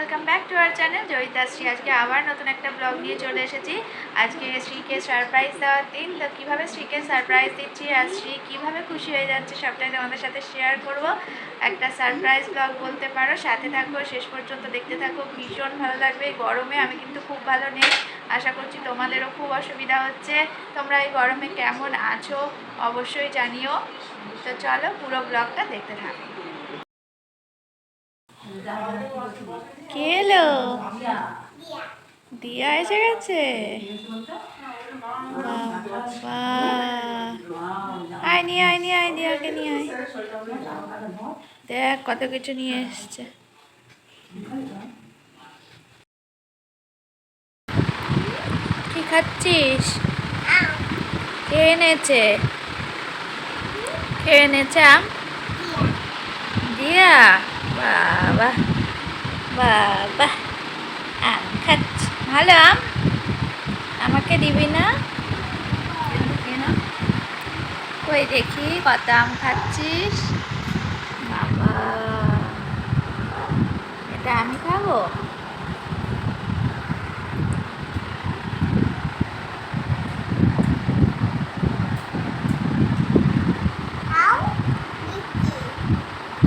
Welcome back to our channel Joyita Shri আজকে আবার নতুন একটা ব্লগ নিয়ে চলে এসেছি। আজকে শ্রীকে সারপ্রাইজ দেওয়ার দিন। তো কীভাবে শ্রীকে সারপ্রাইজ দিচ্ছি আর শ্রী কীভাবে খুশি হয়ে যাচ্ছে সবটাই তোমাদের সাথে শেয়ার করব। একটা সারপ্রাইজ ব্লগ বলতে পারো। সাথে থাকো, শেষ পর্যন্ত দেখতে থাকো। ভীষণ ভালো লাগবে। গরমে আমি কিন্তু খুব ভালো নেই। আশা করছি তোমাদেরও খুব অসুবিধা হচ্ছে। তোমরা এই গরমে কেমন আছো অবশ্যই জানিও। তো চলো পুরো ব্লগটা দেখতে থাকো। কে এলো? দিয়া এসে গেছে? বাবা। আয়, নিয়ে আয় আয় দিয়াকে নিয়ে আয়। দেখ, কত কিছু নিয়ে এসছে। কি খাচ্ছিস? কে এনেছে? কে এনেছে দিয়া। বাবা। বাবা আম খাচ্ছি। ভালো আম? আমাকে দিবি না? কই দেখি কত আম খাচ্ছিস? বাবা এটা আমি খাব?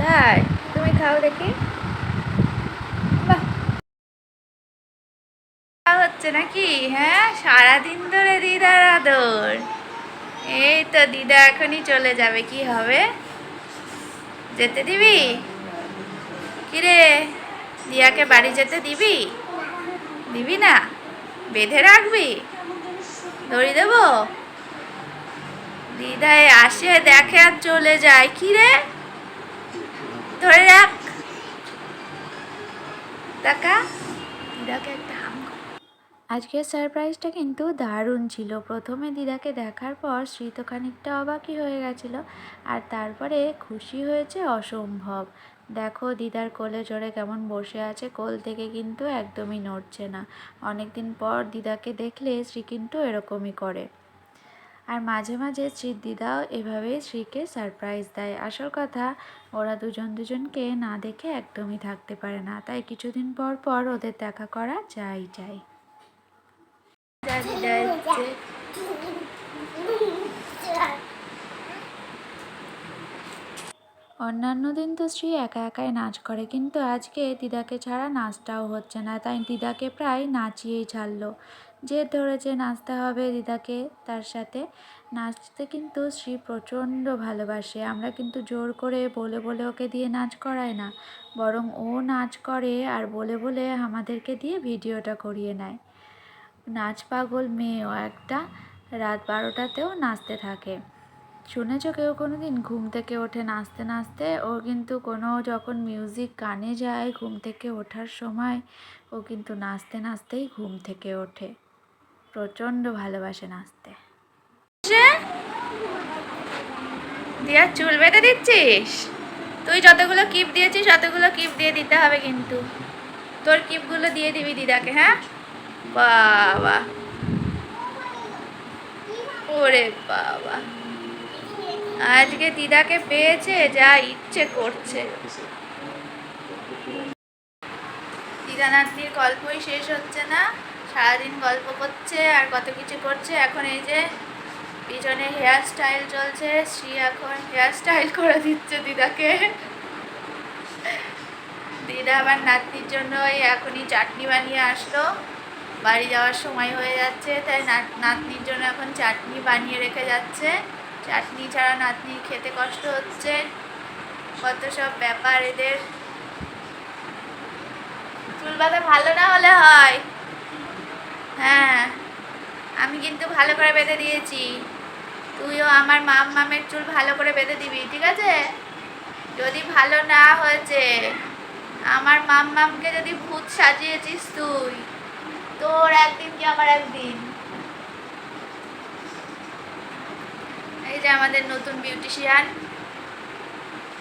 তাই তুমি খাও দেখি বাহ খাওয়া হচ্ছে নাকি? হ্যাঁ সারাদিন ধরে দিদার আদর। এই তো দিদা এখনই চলে যাবে, কি হবে? যেতে দিবি? কিরে, দিয়াকে বাড়ি যেতে দিবি? দিবি না? বেঁধে রাখবি? দড়ি দেবো? দিদায় আসে, দেখে আর চলে যায়। কি রে ধরে রাখ। টাকা দিদাকে একটা কর। আজকের সারপ্রাইজটা কিন্তু দারুণ ছিল। প্রথমে দিদাকে দেখার পর শ্রী তো খানিকটা অবাকই হয়ে গেছিল আর তারপরে খুশি হয়েছে অসম্ভব। দেখো দিদার কোলে জোরে কেমন বসে আছে, কোল থেকে কিন্তু একদমই নড়ছে না। অনেক দিন পর দিদাকে দেখলে শ্রী কিন্তু এরকমই করে। আর মাঝে মাঝে শ্রীর দিদাও এভাবেই শ্রীকে সারপ্রাইজ দেয়। আসল কথা, ওরা দুজন দুজনকে না দেখে একদমই থাকতে পারে না। তাই কিছুদিন পর পর ওদের দেখা করা চাই চাই অন্যান্য দিন তো শ্রী একা একাই নাচ করে, কিন্তু আজকে দিদাকে ছাড়া নাচটাও হচ্ছে না, তাই দিদাকে প্রায় নাচিয়েই ছাড়লো। যে ধরেছে নাচতে হবে দিদাকে, তার সাথে নাচতে কিন্তু শ্রী প্রচণ্ড ভালোবাসে। আমরা কিন্তু জোর করে বলে বলে ওকে দিয়ে নাচ করাই না, বরং ও নাচ করে আর বলে বলে আমাদেরকে দিয়ে ভিডিওটা করিয়ে নেয়। নাচ পাগল মেয়েও একটা রাত বারোটাতেও নাচতে থাকে। শুনেছ কেউ কোনো দিন ঘুম থেকে ওঠে নাচতে নাচতে? ও কিন্তু কোনো যখন মিউজিক কানে যায় ঘুম থেকে ওঠার সময়, ও কিন্তু নাচতে নাচতেই ঘুম থেকে ওঠে। প্রচণ্ড ভালোবাসে নাচতে। দিয়ার চুল বেঁধে দিচ্ছিস? তুই যতগুলো কিপ দিয়েছিস ততগুলো কিপ দিয়ে দিতে হবে কিন্তু। তোর কিপগুলো দিয়ে দিবি দিদাকে হ্যাঁ? বাবা। ওরে বাবা। আজকে দিদাকে পেয়েছে যা ইচ্ছে করছে। দিদা নাতনির গল্পই শেষ হচ্ছে না। সারাদিন গল্প করছে আর কত কিছু করছে। এখন এই যে পিছনে হেয়ার স্টাইল চলছে। শ্রী এখন হেয়ার স্টাইল করে দিচ্ছে দিদাকে। দিদা আবার নাতনির জন্য এখনই চাটনি বানিয়ে আসলো। বাড়ি যাওয়ার সময় হয়ে যাচ্ছে, তাই নাত- নাতনির জন্য এখন চাটনি বানিয়ে রেখে যাচ্ছে। চাটনি ছাড়া নাতনি খেতে কষ্ট হচ্ছে, কত সব ব্যাপার এদের। চুল বাঁধা ভালো না হলে হয়। হ্যাঁ আমি কিন্তু ভালো করে বেঁধে দিয়েছি। তুইও আমার মাম মামের চুল ভালো করে বেঁধে দিবি, ঠিক আছে? যদি ভালো না হয়েছে, আমার মাম মামকে যদি ভূত সাজিয়েছিস তুই। তোর একদিন কি আমার একদিন? এই যে আমাদের নতুন বিউটিশিয়ান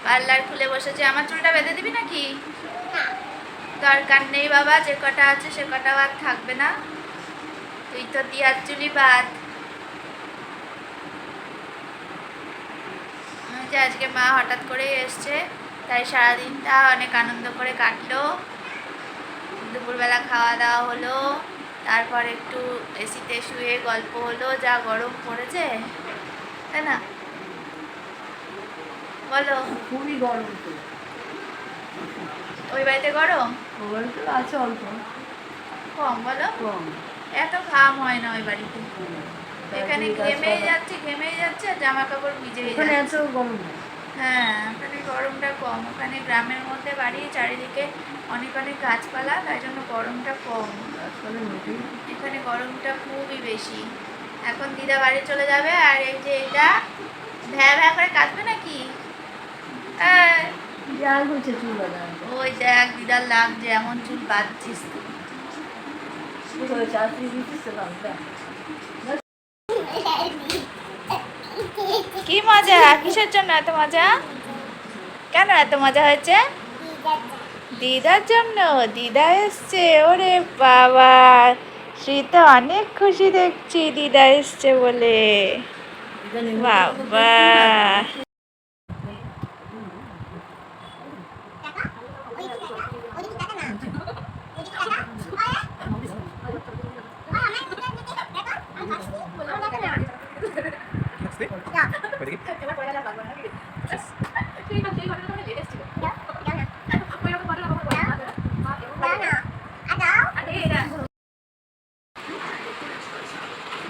পার্লার খুলে বসেছে। আমার চুলটা বেঁধে দিবি নাকি? দরকার নেই বাবা যে কটা আছে সে কটা আর থাকবে না। তুই তো দিয়ার চুলি বাদ। যে আজকে মা হঠাৎ করেই এসছে তাই সারাদিনটা অনেক আনন্দ করে কাটলো। দুপুরবেলা খাওয়া দাওয়া হলো। তারপর একটু এসিতে শুয়ে গল্প হলো যা গরম পড়েছে তাই না? বলো। খুবই গরম তো। ওই বাড়িতে গরম? তো আছে অল্প। কম বলো। কম। এত ঘাম হয় না ওই বাড়িতে। এখানে ঘেমেই যাচ্ছে ঘেমেই যাচ্ছে জামা কাপড় ভিজেই যাচ্ছে। এত গরম। হ্যাঁ ওখানে কম। ওখানে গ্রামের মধ্যে বাড়ি চারিদিকে অনেক অনেক গাছপালা তাই জন্য গরমটা কম। এখানে গরমটা খুবই বেশি। এখন দিদা বাড়ি চলে যাবে আর এই যে এটা ভ্যা ভ্যা করে কাটবে নাকি? বাঁধা ওই দেখ দিদার লাগছে এমন চুল বাঁধছিস কি মজা কিসের জন্য এত মজা? কেন এত মজা হয়েছে? দিদার জন্য দিদা এসছে ওরে বাবা। শ্রী তো অনেক খুশি দেখছি দিদা এসছে বলে। বাবা।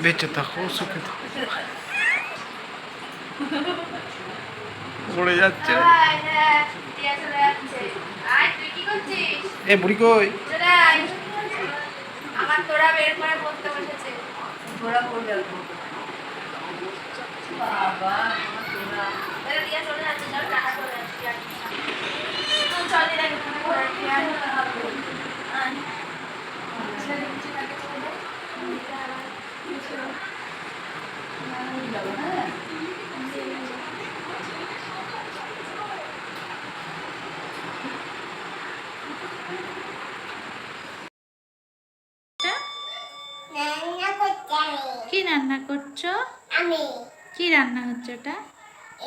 বেঁচে থাকো সুখে থাকো পড়ে যাচ্ছে এ বুড়ি কই আমার তোরা বের করে পড়তে বসেছে ঘোরা পড়ে বাবা তাহলে দিয়া চলে যাচ্ছে চল টাটা করে আসছি। চল চল দিদা এখানে ঘোরা আসছি, আয়। আয়। ছেলে নিচে থাকে চলে যায়। দিদা আবার নিচে যাবে। রান্না করতে আমি কি রান্না করছ? আমি। কি রান্না হচ্ছে ওটা?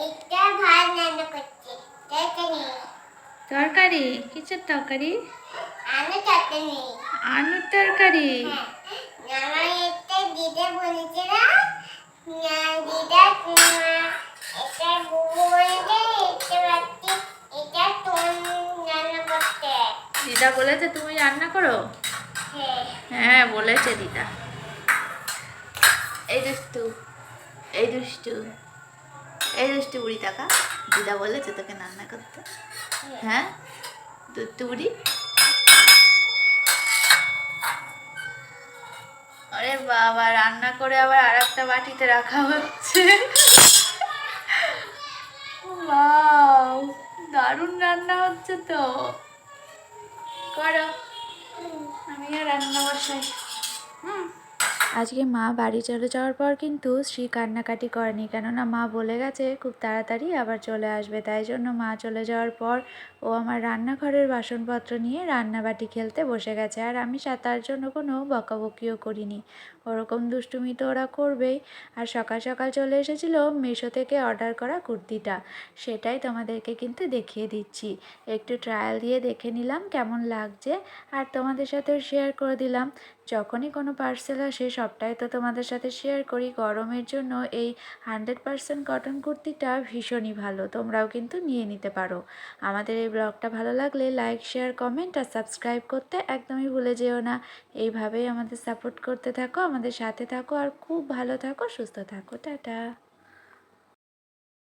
একটা ভাত রান্না করছি চটনি তরকারি? কিসের তরকারি? আলু চটনি আলুর তরকারি? আমার এটা দিদা বলেছে তুমি রান্না করো? হ্যাঁ বলেছে দিদা। এই দুষ্টু এই দুষ্টু এই দুষ্টু বুড়ি টাকা দিদা বলেছে তোকে রান্না করতে। হ্যাঁ দুষ্টু বুড়ি? আরে বাবা রান্না করে আবার আর একটা বাটিতে রাখা হচ্ছে। দারুণ রান্না হচ্ছে তো। করো। আমিও রান্না বসাই। আজকে মা বাড়ি চলে যাওয়ার পর কিন্তু শ্রী কান্নাকাটি করেনি। কেননা মা বলে গেছে, খুব তাড়াতাড়ি আবার চলে আসবে। তাই জন্য মা চলে যাওয়ার পর ও আমার রান্নাঘরের বাসনপত্র নিয়ে রান্নাবাটি খেলতে বসে গেছে, আর আমি সা- তার জন্য কোনো বকাবকিও করিনি। ওরকম দুষ্টুমি তো ওরা করবেই। আর সকাল সকাল চলে এসেছিল মিশো থেকে অর্ডার করা কুর্তিটা। সেটাই তোমাদেরকে কিন্তু দেখিয়ে দিচ্ছি। একটু ট্রায়াল দিয়ে দেখে নিলাম কেমন লাগছে, আর তোমাদের সাথেও শেয়ার করে দিলাম। যখনই কোনো পার্সেল আসে, সবটাই তো তোমাদের সাথে শেয়ার করি। গরমের জন্য এই হান্ড্রেড পারসেন্ট কটন কুর্তিটা ভীষণই ভালো, তোমরাও কিন্তু নিয়ে নিতে পারো। আমাদের এই ব্লগটা ভালো লাগলে লাইক, শেয়ার, কমেন্ট আর সাবস্ক্রাইব করতে একদমই ভুলে যেও না। এইভাবেই আমাদের সাপোর্ট করতে থাকো, আমাদের সাথে থাকো আর খুব ভালো থাকো, সুস্থ থাকো। টাটা।